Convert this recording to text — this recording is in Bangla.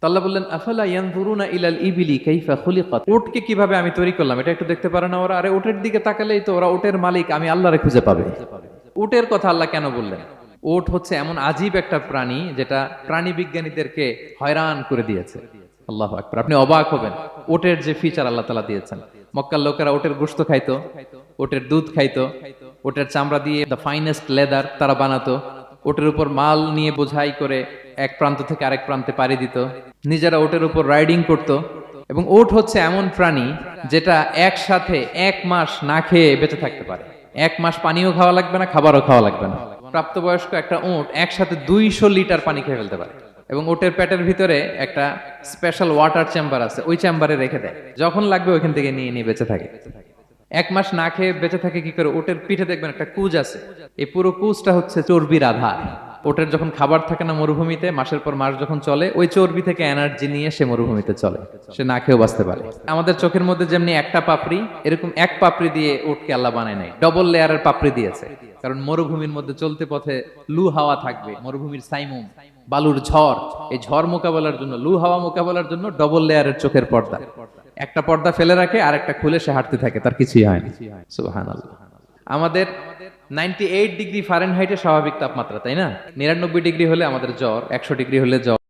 তো আল্লাহ বললেন, আফালা ইয়ানজুরুনা ইলাল ইবিলি কাইফা খুলিকাত? উটকে কীভাবে আমি তৈরি করলাম? এটা একটু দেখতে পারে না ওরা। আরে উটের দিকে তাকালেই তো ওরা উটের মালিক, আমি আল্লাহরে খুঁজে পাবে। উটের কথা আল্লাহ কেন বললেন? উট হচ্ছে এমন আজীব একটা প্রাণী, যেটা প্রাণী বিজ্ঞানীদেরকে হয়রান করে দিয়েছে। আল্লাহ আকবার, আপনি অবাক হবেন। ওটের যে ফিচার আল্লাহ তালা দিয়েছেন। মক্কার লোকেরা ওটের গোস্ত খাইতো ওটের দুধ খাইতো ওটের চামড়া দিয়ে দ্য ফাইনেস্ট লেদার তারা বানাতো। ওটের উপর মাল নিয়ে বোঝাই করে এক প্রান্ত থেকে আরেক প্রান্তে পাড়ি দিত। নিজেরা ওটের উপর রাইডিং করত এবং ওট হচ্ছে এমন প্রাণী যেটা একসাথে এক মাস না খেয়ে বেঁচে থাকতে পারে। এক মাস পানিও খাওয়া লাগবে না, খাবারও খাওয়া লাগবে না। প্রাপ্তবয়স্ক একটা ওট একসাথে দুইশো লিটার পানি খেয়ে ফেলতে পারে। এবং ওটের পেটের ভিতরে একটা স্পেশাল ওয়াটার চেম্বার আছে, ওই চেম্বারে রেখে দেয়। যখন লাগবে ওইখান থেকে নিয়ে নিয়ে বেঁচে থাকে। এক মাস না খেয়ে বেঁচে থাকে কি করে? ওটের পিঠে দেখবেন একটা কুজ আছে। এই পুরো কুজটা হচ্ছে চর্বির আধার। ওটের যখন খাবার থাকে না মরুভূমিতে, মাসের পর মাস যখন চলে, ওই চর্বি থেকে এনার্জি নিয়ে সে মরুভূমিতে চলে। সে না খেয়েও বাঁচতে পারে। আমাদের চোখের মধ্যে যেমনি একটা পাপড়ি, এরকম এক পাপড়ি দিয়ে উটকে আল্লাহ বানায় নাই। ডবল লেয়ারের পাপড়ি দিয়েছে। কারণ মরুভূমির মধ্যে চলতে পথে লু হাওয়া থাকবে। মরুভূমির সাইমুম, বালুর ঝড়, এই ঝড় মোকাবেলার জন্য, লু হাওয়া মোকাবেলার জন্য ডবল লেয়ারের চোখের পর্দা। একটা পর্দা ফেলে রাখে আর একটা খুলে সে হাঁটতে থাকে। তার কিছুই হয় না। আমাদের নাইনটি এইট ডিগ্রি ফারেনহাইটে স্বাভাবিক তাপমাত্রা, তাই না? নিরানব্বই ডিগ্রি হলে আমাদের জ্বর, একশো ডিগ্রি হলে জ্বর।